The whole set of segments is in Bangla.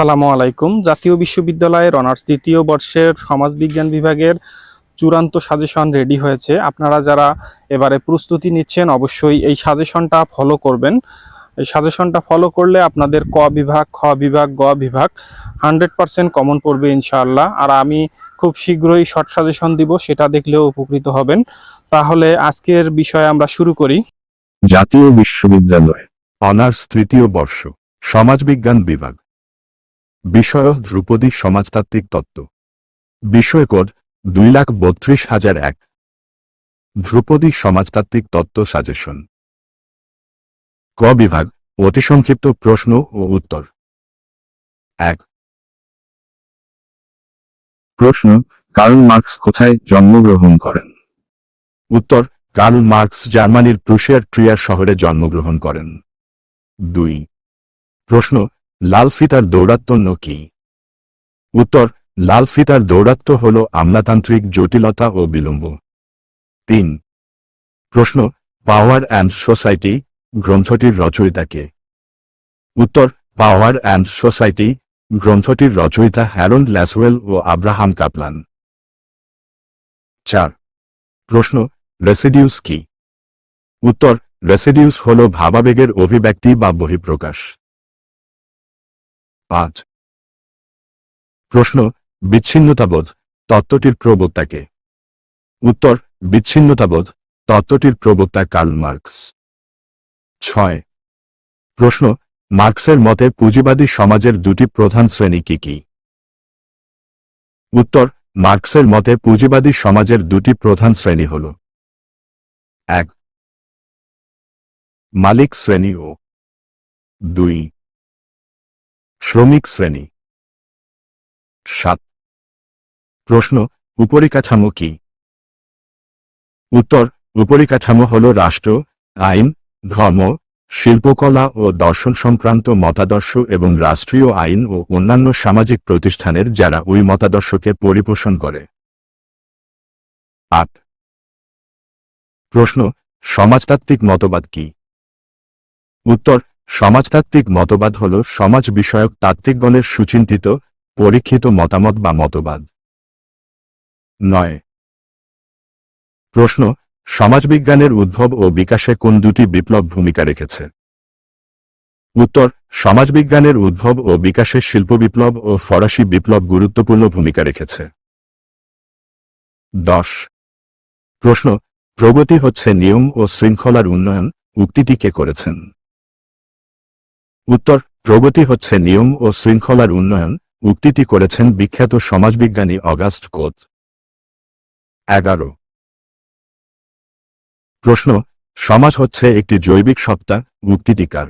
আসসালামু আলাইকুম। জাতীয় বিশ্ববিদ্যালয়ের অনার্স দ্বিতীয় বর্ষের সমাজবিজ্ঞান বিভাগের চূড়ান্ত সাজেশন রেডি হয়েছে। আপনারা যারা এবারে প্রস্তুতি নিচ্ছেন, অবশ্যই এই সাজেশনটা ফলো করবেন। এই সাজেশনটা ফলো করলে আপনাদের ক বিভাগ, খ বিভাগ, গ বিভাগ হান্ড্রেড পার্সেন্ট কমন পড়বে ইনশাআল্লাহ। আর আমি খুব শীঘ্রই শর্ট সাজেশন দিব, সেটা দেখলেও উপকৃত হবেন। তাহলে আজকের বিষয়ে আমরা শুরু করি। জাতীয় বিশ্ববিদ্যালয়, অনার্স তৃতীয় বর্ষ সমাজবিজ্ঞান বিভাগ। বিষয় ধ্রুপদী সমাজতাত্ত্বিক তত্ত্ব। বিষয় কোড দুই লাখ বত্রিশ হাজার এক। ধ্রুপদী সমাজতাত্ত্বিক তত্ত্ব সাজেশন। ক বিভাগ, অতি সংক্ষিপ্ত প্রশ্ন ও উত্তর। এক। প্রশ্ন, কার্ল মার্কস কোথায় জন্মগ্রহণ করেন? উত্তর, কার্ল মার্কস জার্মানির প্রুশিয়ার ট্রিয়ার শহরে জন্মগ্রহণ করেন। দুই। প্রশ্ন লাল ফিতার দৌরাত্ম্য কি? উত্তর লাল ফিতার দৌরাত্ম্য হল আমলাতান্ত্রিক জটিলতা ও বিলম্ব। তিন, প্রশ্ন, পাওয়ার অ্যান্ড সোসাইটি গ্রন্থটির রচয়িতাকে উত্তর, পাওয়ার অ্যান্ড সোসাইটি গ্রন্থটির রচয়িতা হ্যারন ল্যাসওয়েল ও আব্রাহাম কাপলান। চার, প্রশ্ন রেসিডিউস কি? উত্তর রেসিডিউস হল ভাবাবেগের অভিব্যক্তি বা বহিঃপ্রকাশ। পাঁচ। প্রশ্ন, বিচ্ছিন্নতাবোধ তত্ত্বটির প্রবক্তাকে। উত্তর, বিচ্ছিন্নতাবোধ তত্ত্বটির প্রবক্তা কার্ল মার্কস। ছয়। প্রশ্ন, মার্কসের মতে পুঁজিবাদী সমাজের দুটি প্রধান শ্রেণি কি কি? উত্তর, মার্কসের মতে পুঁজিবাদী সমাজের দুটি প্রধান শ্রেণি হল এক, মালিক শ্রেণি ও দুই শ্রমিক শ্রেণি। সাত। প্রশ্ন, উপরিকাঠামো কি? উত্তর, উপরিকাঠামো হল রাষ্ট্র, আইন, ধর্ম, শিল্পকলা ও দর্শন সংক্রান্ত মতাদর্শ এবং রাষ্ট্রীয় আইন ও অন্যান্য সামাজিক প্রতিষ্ঠানের যারা ওই মতাদর্শকে পরিপোষণ করে। আট। প্রশ্ন, সমাজতাত্ত্বিক মতবাদ কি? উত্তর সমাজতাত্ত্বিক মতবাদ হল সমাজ বিষয়ক তাত্ত্বিকগণের সুচিন্তিত, পরীক্ষিত মতামত বা মতবাদ। নয়। প্রশ্ন, সমাজবিজ্ঞানের উদ্ভব ও বিকাশে কোন দুটি বিপ্লব ভূমিকা রেখেছে? উত্তর, সমাজবিজ্ঞানের উদ্ভব ও বিকাশে শিল্প বিপ্লব ও ফরাসি বিপ্লব গুরুত্বপূর্ণ ভূমিকা রেখেছে। দশ। প্রশ্ন, প্রগতি হচ্ছে নিয়ম ও শৃঙ্খলার উন্নয়ন উক্তিটি কে করেছেন? উত্তর, প্রগতি হচ্ছে নিয়ম ও শৃঙ্খলার উন্নয়ন, উক্তিটি করেছেন বিখ্যাত সমাজবিজ্ঞানী অগাস্ট কোত এগারো। প্রশ্ন, সমাজ হচ্ছে একটি জৈবিক সত্তা উক্তিটিকার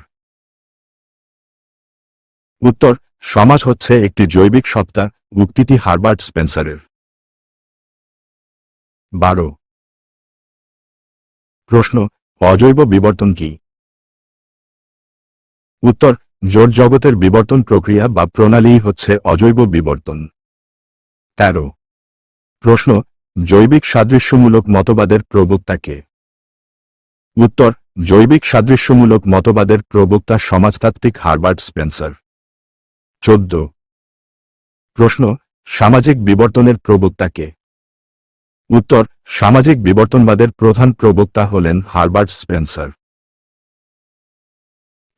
উত্তর, সমাজ হচ্ছে একটি জৈবিক সত্তা, উক্তিটি হারবার্ট স্পেন্সারের। বারো। প্রশ্ন, অজৈব বিবর্তন কি? উত্তর জোর জগতের বিবর্তন প্রক্রিয়া বা প্রণালী হচ্ছে অজৈব বিবর্তন। তেরো। প্রশ্ন, জৈবিক সাদৃশ্যমূলক মতবাদের প্রবক্তাকে উত্তর, জৈবিক সাদৃশ্যমূলক মতবাদের প্রবক্তা সমাজতাত্ত্বিক হারবার্ট স্পেন্সার। চোদ্দ। প্রশ্ন, সামাজিক বিবর্তনের প্রবক্তাকে উত্তর, সামাজিক বিবর্তনবাদের প্রধান প্রবক্তা হলেন হারবার্ট স্পেন্সার।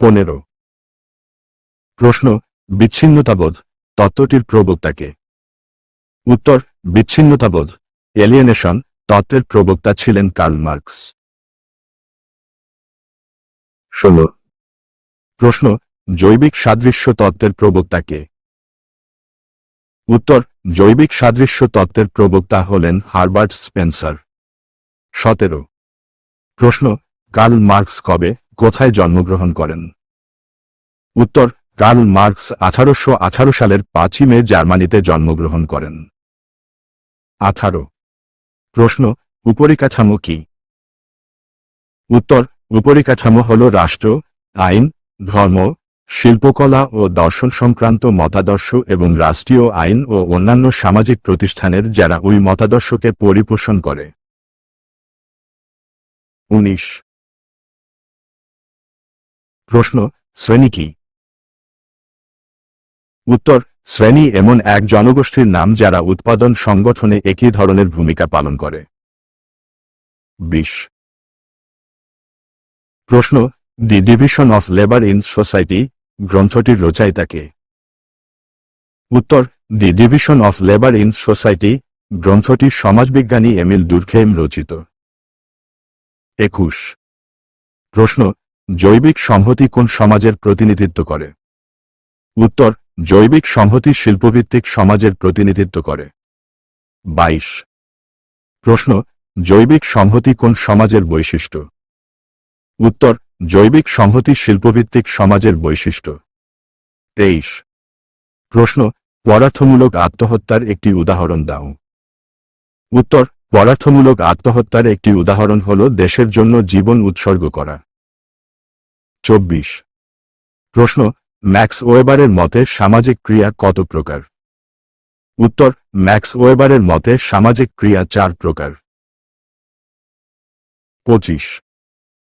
পনেরো। প্রশ্ন বিচ্ছিন্নতাবোধ, তত্ত্বটির প্রবক্তাকে। উত্তর, বিচ্ছিন্নতাবোধ এলিয়েনেশন তত্ত্বের প্রবক্তা ছিলেন কার্ল মার্কস। ষোলো। প্রশ্ন, জৈবিক সাদৃশ্য তত্ত্বের প্রবক্তাকে। উত্তর, জৈবিক সাদৃশ্য তত্ত্বের প্রবক্তা হলেন হারবার্ট স্পেন্সার। সতেরো। প্রশ্ন, কার্ল মার্কস কবে, কোথায় জন্মগ্রহণ করেন? উত্তর কার্ল মার্কস আঠারোশো আঠারো সালের পাঁচই মে জার্মানিতে জন্মগ্রহণ করেন। আঠারো। প্রশ্ন, উপরিকাঠামো কি? উত্তর, উপরিকাঠামো হল রাষ্ট্র, আইন, ধর্ম, শিল্পকলা ও দর্শন সংক্রান্ত মতাদর্শ এবং রাষ্ট্রীয় আইন ও অন্যান্য সামাজিক প্রতিষ্ঠানের যারা ওই মতাদর্শকে পরিপোষণ করে। উনিশ। প্রশ্ন, শ্রেণি কি? উত্তর, শ্রেণি এমন এক জনগোষ্ঠীর নাম যারা উৎপাদন সংগঠনে একই ধরনের ভূমিকা পালন করে। বিশ। প্রশ্ন, the division of labour in society গ্রন্থটির রচয়িতাকে উত্তর, the division of labour in society গ্রন্থটি সমাজবিজ্ঞানী এমিল দুর্খেম রচিত। একুশ। প্রশ্ন, জৈবিক সংহতি কোন সমাজের প্রতিনিধিত্ব করে? উত্তর জৈবিক সংহতি শিল্পভিত্তিক সমাজের প্রতিনিধিত্ব করে। বাইশ। প্রশ্ন, জৈবিক সংহতি কোন সমাজের বৈশিষ্ট্য? উত্তর, জৈবিক সংহতি শিল্পভিত্তিক সমাজের বৈশিষ্ট্য। তেইশ। প্রশ্ন, পদার্থমূলক আত্মহত্যার একটি উদাহরণ দাও। উত্তর, পদার্থমূলক আত্মহত্যার একটি উদাহরণ হল দেশের জন্য জীবন উৎসর্গ করা। চব্বিশ। প্রশ্ন ম্যাক্স ওয়েবারের মতে সামাজিক ক্রিয়া কত প্রকার? উত্তর, ম্যাক্স ওয়েবারের মতে সামাজিক ক্রিয়া চার প্রকার। পঁচিশ।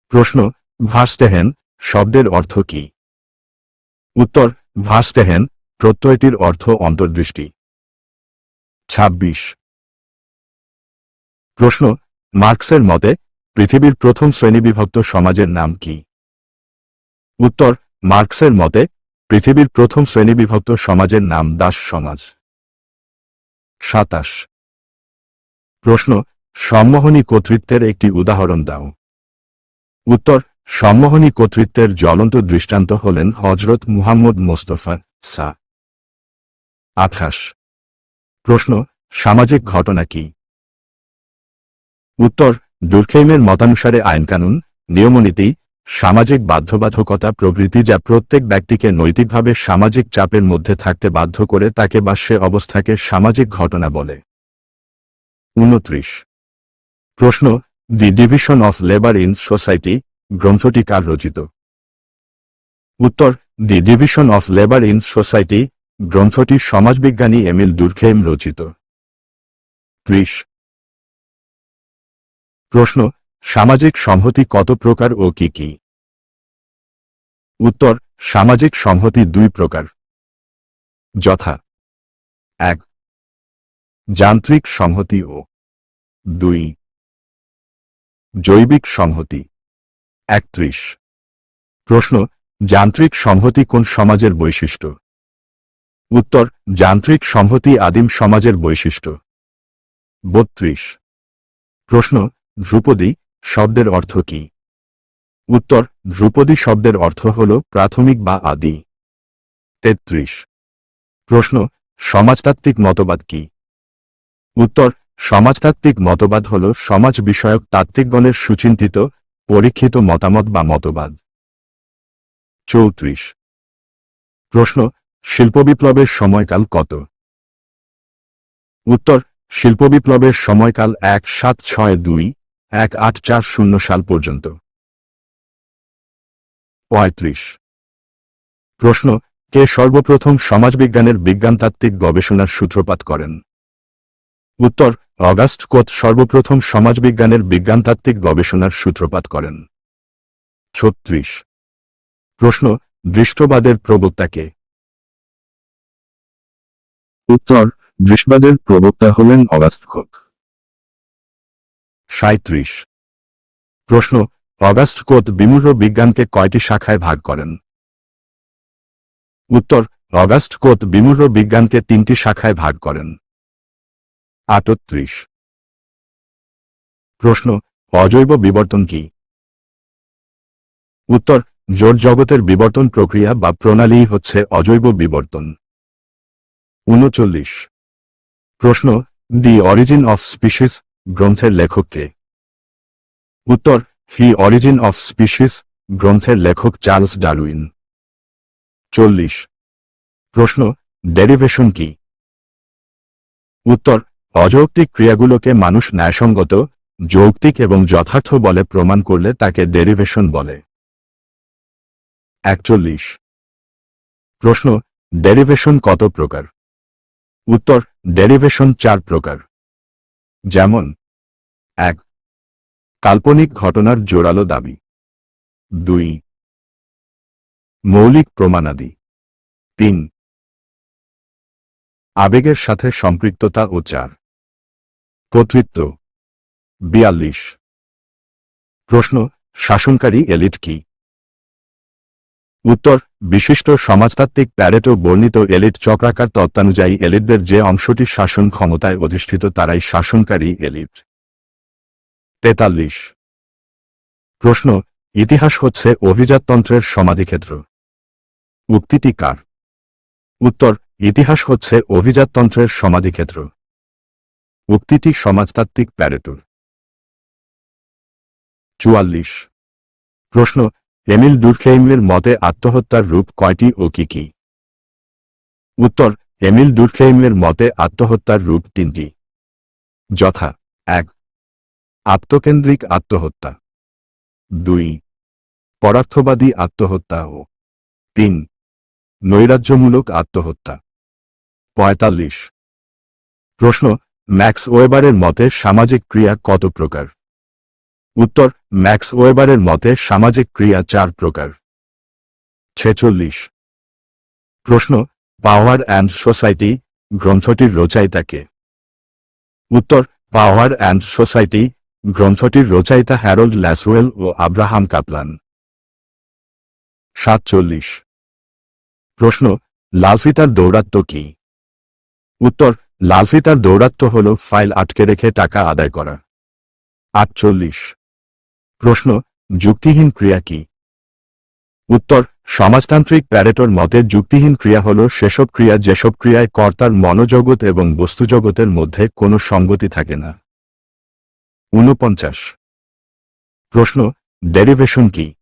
প্রশ্ন, ভার্স্টেহেন শব্দের অর্থ কি? উত্তর, ভার্স্টেহেন প্রত্যয়টির অর্থ অন্তর্দৃষ্টি। ২৬ প্রশ্ন, মার্কসের মতে পৃথিবীর প্রথম শ্রেণীবিভক্ত সমাজের নাম কি? উত্তর মার্কসের মতে, পৃথিবীর প্রথম শ্রেণীবিভক্ত সমাজের নাম দাস সমাজ। সাতাশ। প্রশ্ন, সম্মোহনী কর্তৃত্বের একটি উদাহরণ দাও। উত্তর, সম্মোহনী কর্তৃত্বের জ্বলন্ত দৃষ্টান্ত হলেন হজরত মুহাম্মদ মোস্তফা সা। আঠাশ। প্রশ্ন, সামাজিক ঘটনা কি? উত্তর, দুর্খেইমের মতানুসারে আইনকানুন, নিয়মনীতি সামাজিক বাধ্যবাধকতা প্রভৃতি যা প্রত্যেক ব্যক্তিকে নৈতিকভাবে সামাজিক চাপের মধ্যে থাকতে বাধ্য করে তাকে বা সে অবস্থাকে সামাজিক ঘটনা বলে। উনত্রিশ। প্রশ্ন, the division of labour in society গ্রন্থটি কার রচিত? উত্তর, the division of labour in society গ্রন্থটি সমাজবিজ্ঞানী এমিল দুর্খেম রচিত। ত্রিশ। প্রশ্ন সামাজিক সংহতি কত প্রকার ও কি কি? উত্তর, সামাজিক সংহতি দুই প্রকার। যথা। এক। যান্ত্রিক সংহতি ও। দুই। জৈবিক সংহতি একত্রিশ। প্রশ্ন, যান্ত্রিক সংহতি কোন সমাজের বৈশিষ্ট্য? উত্তর, যান্ত্রিক সংহতি আদিম সমাজের বৈশিষ্ট্য। বত্রিশ। প্রশ্ন, ধ্রুপদী শব্দের অর্থ কি? উত্তর, ধ্রুপদী শব্দের অর্থ হল প্রাথমিক বা আদি। তেত্রিশ। প্রশ্ন, সমাজতাত্ত্বিক মতবাদ কি? উত্তর, সমাজতাত্ত্বিক মতবাদ হল সমাজ বিষয়ক তাত্ত্বিকগণের সুচিন্তিত, পরীক্ষিত মতামত বা মতবাদ। চৌত্রিশ। প্রশ্ন শিল্প বিপ্লবের সময়কাল কত? উত্তর শিল্প বিপ্লবের সময়কাল এক সাত ছয় দুই এক আট চার শূন্য সাল পর্যন্ত। পঁয়ত্রিশ। প্রশ্ন, কে সর্বপ্রথম সমাজবিজ্ঞানের বিজ্ঞানতাত্ত্বিক গবেষণার সূত্রপাত করেন? উত্তর, অগাস্ট কোত সর্বপ্রথম সমাজবিজ্ঞানের বিজ্ঞানতাত্ত্বিক গবেষণার সূত্রপাত করেন। ছত্রিশ। প্রশ্ন, দৃষ্টবাদের প্রবক্তাকে উত্তর, দৃষ্টবাদের প্রবক্তা হলেন অগাস্ট কোত। সাঁত্রিশ প্রশ্ন, অগাস্ট কোত বিমূঢ় বিজ্ঞানকে কয়টি শাখায় ভাগ করেন? উত্তর, অগাস্ট কোত বিমূঢ় বিজ্ঞানকে তিনটি শাখায় ভাগ করেন। আটত্রিশ। প্রশ্ন, অজৈব বিবর্তন কি? উত্তর জোর জগতের বিবর্তন প্রক্রিয়া বা প্রণালী হচ্ছে অজৈব বিবর্তন। উনচল্লিশ। প্রশ্ন, দি অরিজিন অফ স্পিসিস গ্রন্থের লেখককে। উত্তর হি অরিজিন অফ স্পিসিস গ্রন্থের লেখক চার্লস ডারউইন। চল্লিশ। প্রশ্ন ডেরিভেশন কি? উত্তর, অযৌক্তিক ক্রিয়াগুলোকে মানুষ ন্যায়সঙ্গত, যৌক্তিক এবং যথার্থ বলে প্রমাণ করলে তাকে ডেরিভেশন বলে। একচল্লিশ। প্রশ্ন ডেরিভেশন কত প্রকার? উত্তর ডেরিভেশন চার প্রকার। যেমন, এক, কাল্পনিক ঘটনার জোরালো দাবি। দুই, মৌলিক প্রমাণাদি। তিন, আবেগের সাথে সম্পৃক্ততা ও চার। কর্তৃত্ব। বিয়াল্লিশ, প্রশ্ন, শাসনকারী এলিট কি? উত্তর, বিশিষ্ট সমাজতাত্ত্বিক প্যারেটো বর্ণিত এলিট চক্রাকার তত্ত্বানুযায়ী এলিটদের যে অংশটি শাসন ক্ষমতায় অধিষ্ঠিত তারাই শাসনকারী এলিট। তেতাল্লিশ। প্রশ্ন, ইতিহাস হচ্ছে অভিজাততন্ত্রের সমাধিক্ষেত্র। উক্তিটি কার? উত্তর, ইতিহাস হচ্ছে অভিজাততন্ত্রের সমাধিক্ষেত্র। উক্তিটি সমাজতাত্ত্বিক প্যারেটোর চুয়াল্লিশ। প্রশ্ন এমিল ডুরখেইমের মতে আত্মহত্যার রূপ কয়টি ও কি কি? উত্তর, এমিল ডুরখেইমের মতে আত্মহত্যার রূপ তিনটি। যথা, এক। আত্মকেন্দ্রিক আত্মহত্যা। দুই। পরার্থবাদী আত্মহত্যা ও। তিন। নৈরাজ্যমূলক আত্মহত্যা। পঁয়তাল্লিশ। প্রশ্ন, ম্যাক্স ওয়েবারের মতে সামাজিক ক্রিয়া কত প্রকার? উত্তর, ম্যাক্স ওয়েবারের মতে সামাজিক ক্রিয়া চার প্রকার। ছেচল্লিশ। প্রশ্ন, পাওয়ার অ্যান্ড সোসাইটি গ্রন্থটির রচয়িতাকে উত্তর, পাওয়ার অ্যান্ড সোসাইটি গ্রন্থটির রচয়িতা হ্যারোল্ড ল্যাসওয়েল ও আব্রাহাম কাপলান। সাতচল্লিশ। প্রশ্ন, লালফিতার দৌরাত্ম্য কি? উত্তর, লালফিতার দৌরাত্ম্য হল ফাইল আটকে রেখে টাকা আদায় করা। আটচল্লিশ। প্রশ্ন, যুক্তিহীন ক্রিয়া কি? উত্তর, সমাজতান্ত্রিক প্যারেটোর মতে যুক্তিহীন ক্রিয়া হল সেসব ক্রিয়া যেসব ক্রিয়ায় কর্তার মনোজগৎ এবং বস্তুজগতের মধ্যে কোনো সঙ্গতি থাকে না। ঊনপঞ্চাশ। প্রশ্ন, ডেরিভেশন কি?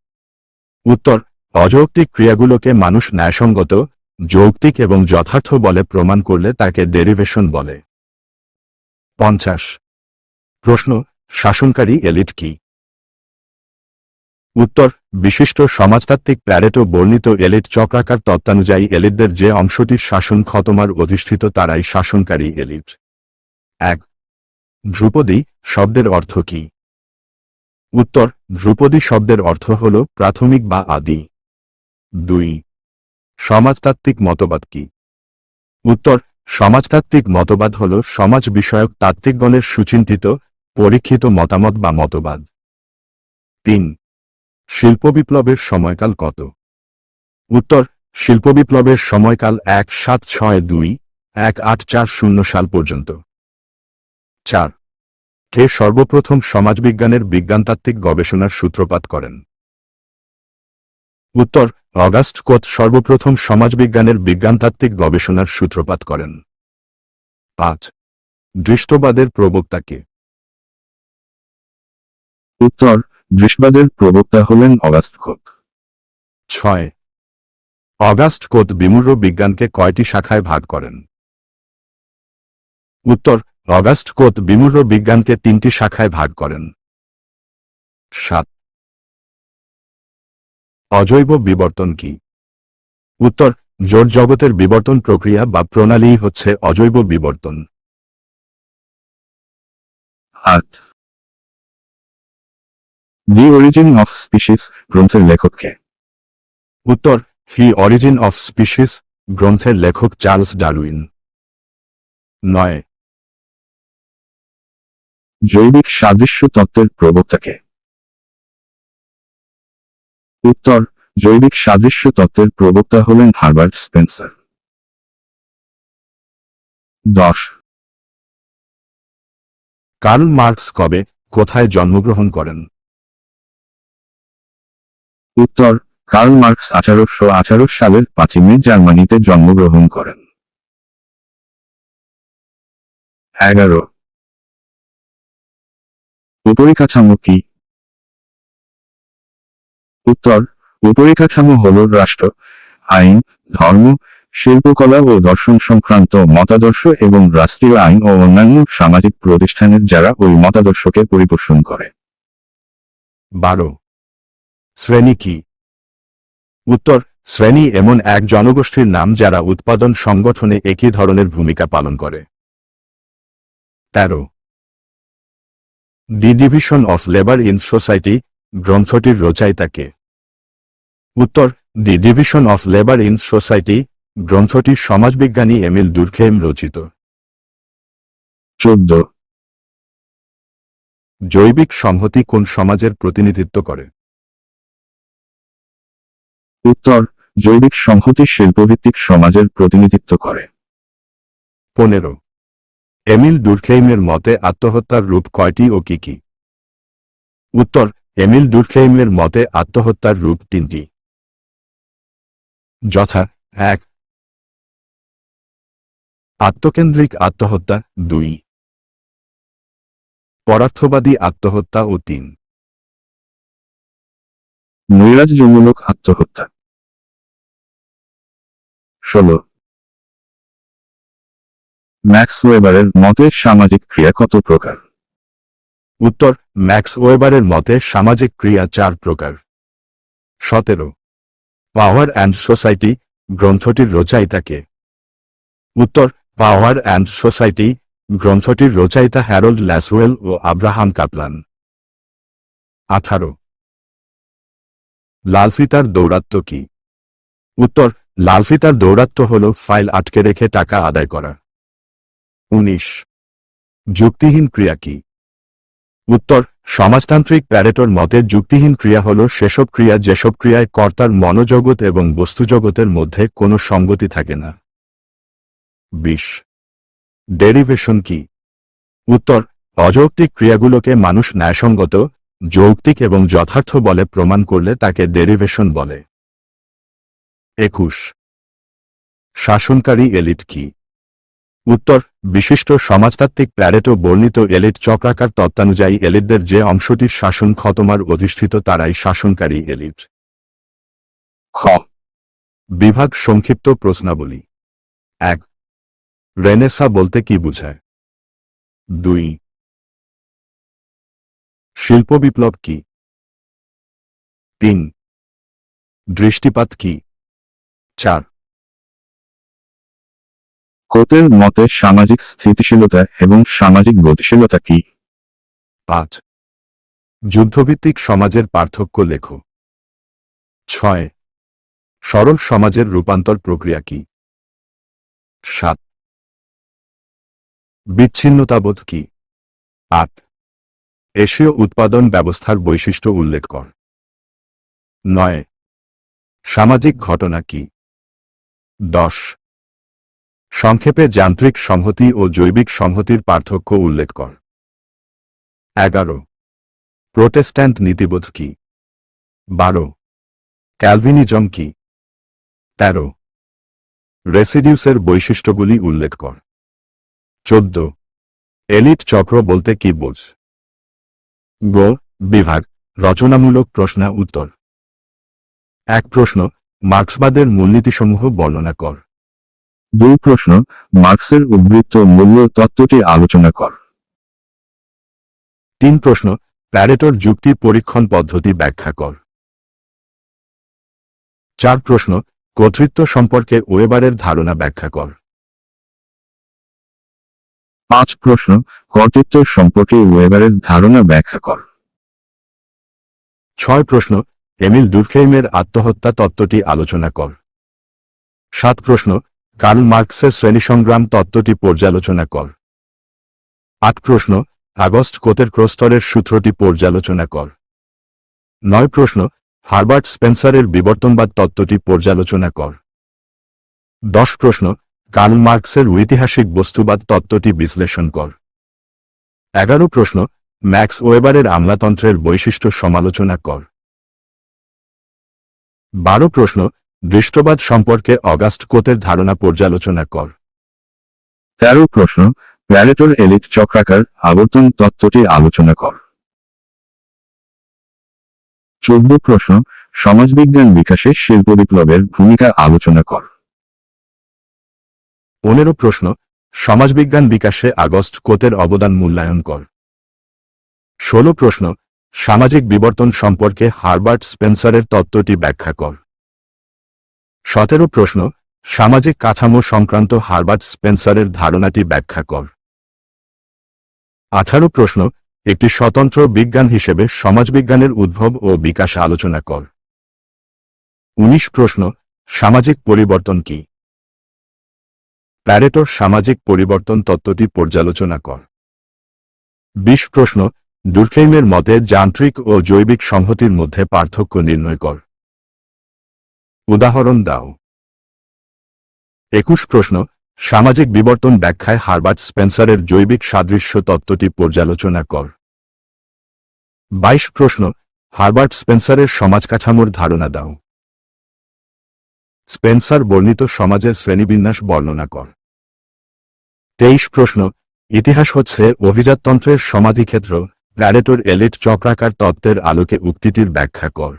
উত্তর, অযৌক্তিক ক্রিয়াগুলোকে মানুষ ন্যায়সঙ্গত, যৌক্তিক এবং যথার্থ বলে প্রমাণ করলে তাকে ডেরিভেশন বলে। পঞ্চাশ। প্রশ্ন, শাসনকারী এলিট কি? উত্তর, বিশিষ্ট সমাজতাত্ত্বিক প্যারেটো বর্ণিত এলিট চক্রাকার তত্ত্বানুযায়ী এলিটদের যে অংশটির শাসন ক্ষতমার অধিষ্ঠিত তারাই শাসনকারী এলিট। এক, ধ্রুপদী শব্দের অর্থ কি? উত্তর, ধ্রুপদী শব্দের অর্থ হল প্রাথমিক বা আদি। দুই, সমাজতাত্ত্বিক মতবাদ কি? উত্তর, সমাজতাত্ত্বিক মতবাদ হল সমাজ বিষয়ক তাত্ত্বিকগণের সুচিন্তিত, পরীক্ষিত মতামত বা মতবাদ। তিন শিল্প বিপ্লবের সময়কাল কত? উত্তর, শিল্প বিপ্লবের সময়কাল এক সাত ছয় দুই এক আট চার শূন্য সাল পর্যন্ত। চার, কে সর্বপ্রথম সমাজবিজ্ঞানের বিজ্ঞানতাত্ত্বিক গবেষণার সূত্রপাত করেন? উত্তর, অগাস্ট কোত সর্বপ্রথম সমাজবিজ্ঞানের বিজ্ঞানতাত্ত্বিক গবেষণার সূত্রপাত করেন? পাঁচ, দৃষ্টবাদের প্রবক্তাকে উত্তর দৃশবাদের প্রবক্তা হলেন অগাস্ট কোত। ছয়। অগাস্ট কোত বিমূর্য বিজ্ঞানকে কয়টি শাখায় ভাগ করেন? উত্তর অগাস্ট কোত বিমূর্য বিজ্ঞানকে তিনটি শাখায় ভাগ করেন। সাত। অজৈব বিবর্তন কি? উত্তর জোর জগতের বিবর্তন প্রক্রিয়া বা প্রণালী হচ্ছে অজৈব বিবর্তন। আট। দি অরিজিন অফ স্পিসিস গ্রন্থের লেখককে উত্তর হি অরিজিন অফ স্পিসিস গ্রন্থের লেখক চার্লস ডারউইন। নয় জৈবিক সাদৃশ্য তত্ত্বের প্রবক্তাকে উত্তর জৈবিক সাদৃশ্য তত্ত্বের প্রবক্তা হলেন হার্বার্ট স্পেন্সার। দশ কার্ল মার্কস কবে কোথায় জন্মগ্রহণ করেন? উত্তর, কার্ল মার্কস আঠারোশো আঠারো সালের পাঁচই মে জার্মানিতে জন্মগ্রহণ করেন। এগারো। উপরিকাঠামো কি? উত্তর, উপরিকাঠামো হল রাষ্ট্র, আইন, ধর্ম, শিল্পকলা ও দর্শন সংক্রান্ত মতাদর্শ এবং রাষ্ট্রীয় আইন ও অন্যান্য সামাজিক প্রতিষ্ঠানের যারা ওই মতাদর্শকে পরিপোষণ করে। বারো। শ্রেণি কি? উত্তর, শ্রেণি এমন এক জনগোষ্ঠীর নাম যারা উৎপাদন সংগঠনে একই ধরনের ভূমিকা পালন করে। তেরো। The division of labour in society, গ্রন্থটির রচয়িতাকে উত্তর, the division of labour in society গ্রন্থটি সমাজবিজ্ঞানী এমিল দুর্খেম রচিত। চোদ্দ। জৈবিক সংহতি কোন সমাজের প্রতিনিধিত্ব করে? উত্তর, জৈবিক সংহতি শিল্পভিত্তিক সমাজের প্রতিনিধিত্ব করে। পনেরো। এমিল ডুরখেইমের মতে আত্মহত্যার রূপ কয়টি ও কি কি? উত্তর, এমিল ডুরখেইমের মতে আত্মহত্যার রূপ তিনটি। যথা, এক। আত্মকেন্দ্রিক আত্মহত্যা, দুই। পরার্থবাদী আত্মহত্যা ও তিন। নৈরাজ্যমূলক আত্মহত্যা। ষোলো। ম্যাক্স ওয়েবারের মতে সামাজিক ক্রিয়া কত প্রকার? উত্তর ম্যাক্স ওয়েবারের মতে সামাজিক ক্রিয়া চার প্রকার। সতেরো। পাওয়ার অ্যান্ড সোসাইটি গ্রন্থটির রচয়িতাকে উত্তর, পাওয়ার অ্যান্ড সোসাইটি গ্রন্থটির রচয়িতা হ্যারোল্ড ল্যাসওয়েল ও আব্রাহাম কাপলান। আঠারো। লালফিতার দৌরাত্ম কি? উত্তর, লালফিতার দৌরাত্ম হল ফাইল আটকে রেখে টাকা আদায় করা। উনিশ, যুক্তিহীন ক্রিয়া কি? উত্তর, সমাজতান্ত্রিক প্যারেটোর মতে যুক্তিহীন ক্রিয়া হল সেসব ক্রিয়া যেসব ক্রিয়ায় কর্তার মনোজগৎ এবং বস্তুজগতের মধ্যে কোনো সঙ্গতি থাকে না। বিশ, ডেরিভেশন কি? উত্তর, অযৌক্তিক ক্রিয়াগুলোকে মানুষ ন্যায়সঙ্গত যৌক্তিক এবং যথার্থ বলে প্রমাণ করলে তাকে ডেরিভেশন বলে। একুশ। শাসনকারী এলিট কি? উত্তর, বিশিষ্ট সমাজতাত্ত্বিক প্যারেটো বর্ণিত এলিট চক্রাকার তত্ত্বানুযায়ী এলিটদের যে অংশটির শাসন ক্ষতমার অধিষ্ঠিত তারাই শাসনকারী এলিট। খ। বিভাগ সংক্ষিপ্ত প্রশ্নাবলী। এক। রেনেসা বলতে কি বুঝায়? দুই। শিল্প বিপ্লব কি? তিন। দৃষ্টিপাত কি? চার। কোতের মতে সামাজিক স্থিতিশীলতা এবং সামাজিক গতিশীলতা কি? পাঁচ। যুদ্ধভিত্তিক সমাজের পার্থক্য লেখো। ছয়। সরল সমাজের রূপান্তর প্রক্রিয়া কি? সাত। বিচ্ছিন্নতাবোধ কি? আট। এশীয় উৎপাদন ব্যবস্থার বৈশিষ্ট্য উল্লেখ কর। নয়। সামাজিক ঘটনা কি? দশ। সংক্ষেপে যান্ত্রিক সংহতি ও জৈবিক সংহতির পার্থক্য উল্লেখ কর। এগারো। প্রোটেস্ট্যান্ট নীতিবোধ কি? বারো। ক্যালভিনিজম কি? তেরো। রেসিডিউসের বৈশিষ্ট্যগুলি উল্লেখ কর। চোদ্দ। এলিট চক্র বলতে কি বোঝ? গো বিভাগ রচনামূলক প্রশ্ন উত্তর। এক প্রশ্ন মার্ক্সবাদের মূলনীতিসমূহ বর্ণনা কর। দুই প্রশ্ন মার্ক্সের উদ্বৃত্ত মূল্য তত্ত্বটি আলোচনা কর। তিন প্রশ্ন প্যারেটর যুক্তি পরীক্ষণ পদ্ধতি ব্যাখ্যা কর। চার প্রশ্ন কর্তৃত্ব সম্পর্কে ওয়েবারের ধারণা ব্যাখ্যা কর। পাঁচ প্রশ্ন কর্তৃত্ব সম্পর্কে ওয়েবারের ধারণা ব্যাখ্যা কর। ছয় প্রশ্ন, এমিল দুর্খেইমের আত্মহত্যা তত্ত্বটি আলোচনা কর। সাত প্রশ্ন, কার্ল মার্কসের শ্রেণি সংগ্রাম তত্ত্বটি পর্যালোচনা কর। আট প্রশ্ন, আগস্ট কোতের ক্রস্তরের সূত্রটি পর্যালোচনা কর। নয় প্রশ্ন, হার্বার্ট স্পেন্সারের বিবর্তনবাদ তত্ত্বটি পর্যালোচনা কর। দশ প্রশ্ন কার্ল মার্কসের ঐতিহাসিক বস্তুবাদ তত্ত্বটি বিশ্লেষণ কর। এগারো প্রশ্ন, ম্যাক্স ওয়েবারের আমলাতন্ত্রের বৈশিষ্ট্য সমালোচনা কর। বারো প্রশ্ন, দৃষ্টবাদ সম্পর্কে অগাস্ট কোতের ধারণা পর্যালোচনা কর। তেরো প্রশ্ন প্যারেটোর এলিট চক্রাকার আবর্তন তত্ত্বটি আলোচনা কর। চোদ্দ প্রশ্ন, সমাজবিজ্ঞান বিকাশে শিল্প বিপ্লবের ভূমিকা আলোচনা কর। পনেরো প্রশ্ন, সমাজবিজ্ঞান বিকাশে আগস্ট কোতের অবদান মূল্যায়ন কর। ষোলো প্রশ্ন, সামাজিক বিবর্তন সম্পর্কে হার্বার্ট স্পেন্সারের তত্ত্বটি ব্যাখ্যা কর। সতেরো প্রশ্ন, সামাজিক কাঠামো সংক্রান্ত হার্বার্ট স্পেন্সারের ধারণাটি ব্যাখ্যা কর। আঠারো প্রশ্ন, একটি স্বতন্ত্র বিজ্ঞান হিসেবে সমাজবিজ্ঞানের উদ্ভব ও বিকাশ আলোচনা কর। উনিশ প্রশ্ন, সামাজিক পরিবর্তন কি? প্যারেটোর সামাজিক পরিবর্তন তত্ত্বটি পর্যালোচনা কর। বিশ প্রশ্ন ডুরখেইমের মতে যান্ত্রিক ও জৈবিক সংহতির মধ্যে পার্থক্য নির্ণয় কর। উদাহরণ দাও। একুশ প্রশ্ন, সামাজিক বিবর্তন ব্যাখ্যায় হারবার্ট স্পেন্সারের জৈবিক সাদৃশ্য তত্ত্বটি পর্যালোচনা কর। বাইশ প্রশ্ন, হারবার্ট স্পেন্সারের সমাজ কাঠামোর ধারণা দাও। স্পেন্সার বর্ণিত সমাজের শ্রেণীবিন্যাস বর্ণনা কর। তেইশ প্রশ্ন, ইতিহাস হচ্ছে অভিজাততন্ত্রের সমাধিক্ষেত্র প্যারেটোর এলিট চক্রাকার তত্ত্বের আলোকে উক্তিটির ব্যাখ্যা কর।